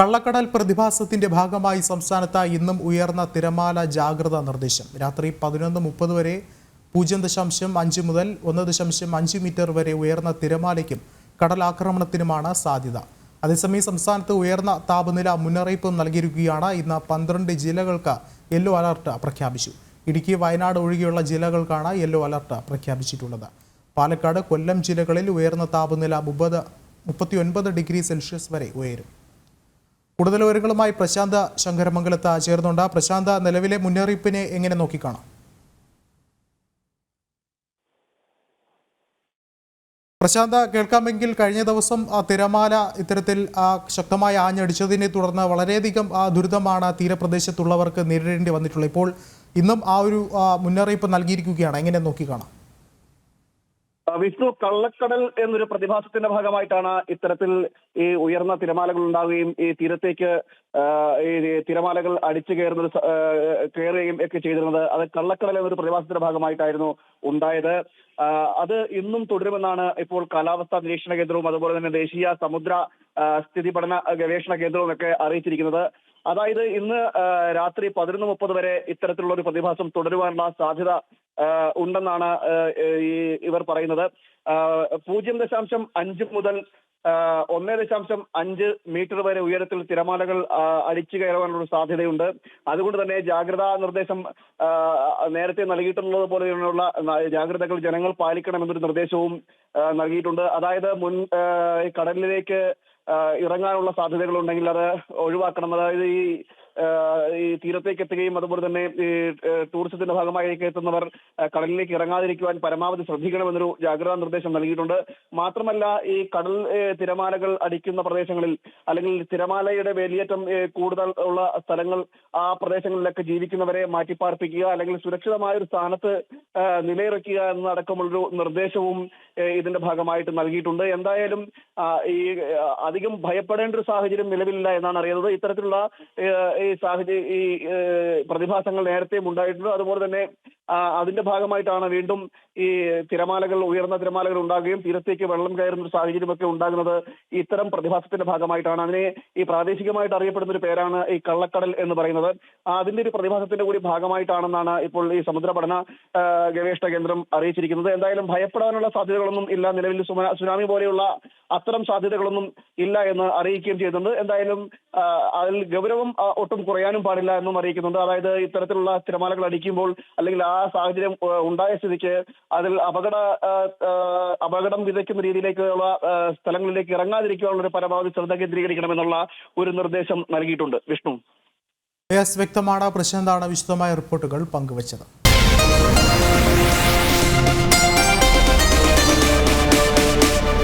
കള്ളക്കടൽ പ്രതിഭാസത്തിന്റെ ഭാഗമായി സംസ്ഥാനത്ത് ഇന്നും ഉയർന്ന തിരമാല ജാഗ്രതാ നിർദ്ദേശം. രാത്രി പതിനൊന്ന് മുപ്പത് വരെ പൂജ്യം ദശാംശം അഞ്ച് മുതൽ ഒന്ന് ദശാംശം അഞ്ച് മീറ്റർ വരെ ഉയർന്ന തിരമാലയ്ക്കും കടലാക്രമണത്തിനുമാണ് സാധ്യത. അതേസമയം സംസ്ഥാനത്ത് ഉയർന്ന താപനില മുന്നറിയിപ്പ് നൽകിയിരിക്കുകയാണ്. ഇന്ന് പന്ത്രണ്ട് ജില്ലകൾക്ക് യെല്ലോ അലർട്ട് പ്രഖ്യാപിച്ചു. ഇടുക്കി വയനാട് ഒഴികെയുള്ള ജില്ലകൾക്കാണ് യെല്ലോ അലർട്ട് പ്രഖ്യാപിച്ചിട്ടുള്ളത്. പാലക്കാട് കൊല്ലം ജില്ലകളിൽ ഉയർന്ന താപനില മുപ്പത് മുപ്പത്തി ഡിഗ്രി സെൽഷ്യസ് വരെ ഉയരും. കൂടുതൽ വിവരങ്ങളുമായി പ്രശാന്ത ശങ്കരമംഗലത്ത് ചേർന്നുണ്ട്. പ്രശാന്ത നിലവിലെ മുന്നറിയിപ്പിനെ എങ്ങനെ നോക്കിക്കാണാം? പ്രശാന്ത കേൾക്കാമെങ്കിൽ കഴിഞ്ഞ ദിവസം തിരമാല ഇത്തരത്തിൽ ശക്തമായി ആഞ്ഞടിച്ചതിനെ തുടർന്ന് വളരെയധികം ദുരിതമാണ് തീരപ്രദേശത്തുള്ളവർക്ക് നേരിടേണ്ടി വന്നിട്ടുള്ളത്. ഇപ്പോൾ ഇന്നും ആ ഒരു മുന്നറിയിപ്പ് നൽകിയിരിക്കുകയാണ്. എങ്ങനെ നോക്കിക്കാണാം? വിഷ്ണു കള്ളക്കടൽ എന്നൊരു പ്രതിഭാസത്തിന്റെ ഭാഗമായിട്ടാണ് ഇത്തരത്തിൽ ഈ ഉയർന്ന തിരമാലകൾ ഉണ്ടാവുകയും ഈ തീരത്തേക്ക് ഈ തിരമാലകൾ അടിച്ചു കയറുന്ന കയറുകയും ഒക്കെ ചെയ്തിരുന്നത്. അത് കള്ളക്കടൽ എന്നൊരു പ്രതിഭാസത്തിന്റെ ഭാഗമായിട്ടായിരുന്നു ഉണ്ടായത്. അത് ഇന്നും തുടരുമെന്നാണ് ഇപ്പോൾ കാലാവസ്ഥാ നിരീക്ഷണ കേന്ദ്രവും അതുപോലെ തന്നെ ദേശീയ സമുദ്ര സ്ഥിതി പഠന ഗവേഷണ കേന്ദ്രവും ഒക്കെ അറിയിച്ചിരിക്കുന്നത്. അതായത് ഇന്ന് രാത്രി പതിനൊന്ന് മുപ്പത് വരെ ഇത്തരത്തിലുള്ള ഒരു പ്രതിഭാസം തുടരുവാനുള്ള സാധ്യത ഉണ്ടെന്നാണ് ഈ ഇവർ പറയുന്നത്. പൂജ്യം ദശാംശം അഞ്ച് മുതൽ ഒന്നേ ദശാംശം അഞ്ച് മീറ്റർ വരെ ഉയരത്തിൽ തിരമാലകൾ അടിച്ചു കയറാനുള്ള സാധ്യതയുണ്ട്. അതുകൊണ്ട് തന്നെ ജാഗ്രതാ നിർദ്ദേശം നേരത്തെ നൽകിയിട്ടുള്ളത് പോലെയുള്ള ജാഗ്രതകൾ ജനങ്ങൾ പാലിക്കണമെന്നൊരു നിർദ്ദേശവും നൽകിയിട്ടുണ്ട്. അതായത് മുൻ കടലിലേക്ക് ഇറങ്ങാനുള്ള സാധ്യതകളുണ്ടെങ്കിൽ അത് ഒഴിവാക്കണം. അതായത് ഈ ഈ തീരത്തേക്ക് എത്തുകയും അതുപോലെ തന്നെ ടൂറിസത്തിന്റെ ഭാഗമായി എത്തുന്നവർ കടലിലേക്ക് ഇറങ്ങാതിരിക്കുവാൻ പരമാവധി ശ്രദ്ധിക്കണമെന്നൊരു ജാഗ്രതാ നിർദ്ദേശം നൽകിയിട്ടുണ്ട്. മാത്രമല്ല ഈ കടൽ തിരമാലകൾ അടിക്കുന്ന പ്രദേശങ്ങളിൽ അല്ലെങ്കിൽ തിരമാലയുടെ വേലിയേറ്റം കൂടുതൽ ഉള്ള സ്ഥലങ്ങൾ ആ പ്രദേശങ്ങളിലൊക്കെ ജീവിക്കുന്നവരെ മാറ്റിപ്പാർപ്പിക്കുക അല്ലെങ്കിൽ സുരക്ഷിതമായ ഒരു സ്ഥാനത്ത് നിലയിറക്കുക എന്നതടക്കമുള്ളൊരു നിർദ്ദേശവും ഇതിന്റെ ഭാഗമായിട്ട് നൽകിയിട്ടുണ്ട്. എന്തായാലും ഈ അധികം ഭയപ്പെടേണ്ട ഒരു സാഹചര്യം നിലവിലില്ല എന്നാണ് അറിയുന്നത്. ഇത്തരത്തിലുള്ള ഈ സാഹചര്യ ഈ പ്രതിഭാസങ്ങൾ നേരത്തെയും ഉണ്ടായിട്ടുണ്ട്. അതുപോലെ തന്നെ അതിന്റെ ഭാഗമായിട്ടാണ് വീണ്ടും ഈ തിരമാലകൾ ഉയർന്ന തിരമാലകൾ ഉണ്ടാകുകയും തീരത്തേക്ക് വെള്ളം കയറുന്ന ഒരു സാഹചര്യമൊക്കെ ഉണ്ടാകുന്നത് ഇത്തരം പ്രതിഭാസത്തിന്റെ ഭാഗമായിട്ടാണ്. അതിനെ ഈ പ്രാദേശികമായിട്ട് അറിയപ്പെടുന്ന ഒരു പേരാണ് ഈ കള്ളക്കടൽ എന്ന് പറയുന്നത്. അതിന്റെ ഒരു പ്രതിഭാസത്തിന്റെ കൂടി ഭാഗമായിട്ടാണെന്നാണ് ഇപ്പോൾ ഈ സമുദ്ര പഠന ഗവേഷണ കേന്ദ്രം അറിയിച്ചിരിക്കുന്നത്. എന്തായാലും ഭയപ്പെടാനുള്ള സാധ്യതകളൊന്നും ഇല്ല. നിലവിൽ സുനാമി പോലെയുള്ള അത്തരം സാധ്യതകളൊന്നും ഇല്ല എന്ന് അറിയിക്കുകയും ചെയ്തിട്ടുണ്ട് എന്തായാലും അതിൽ ഗൗരവം ഒട്ടും കുറയാനും പാടില്ല എന്നും അറിയിക്കുന്നുണ്ട്. അതായത് ഇത്തരത്തിലുള്ള തിരമാലകൾ അടിക്കുമ്പോൾ അല്ലെങ്കിൽ ആ സാഹചര്യം ഉണ്ടായ സ്ഥിതിക്ക് അതിൽ അപകട അപകടം വിതയ്ക്കുന്ന രീതിയിലേക്കുള്ള സ്ഥലങ്ങളിലേക്ക് ഇറങ്ങാതിരിക്കാനുള്ള ഒരു പരമാവധി ശ്രദ്ധ കേന്ദ്രീകരിക്കണമെന്നുള്ള ഒരു നിർദ്ദേശം നൽകിയിട്ടുണ്ട്. വിഷ്ണു. പ്രശ്നം എന്താണ് വിശദമായ റിപ്പോർട്ടുകൾ പങ്കുവച്ചത്.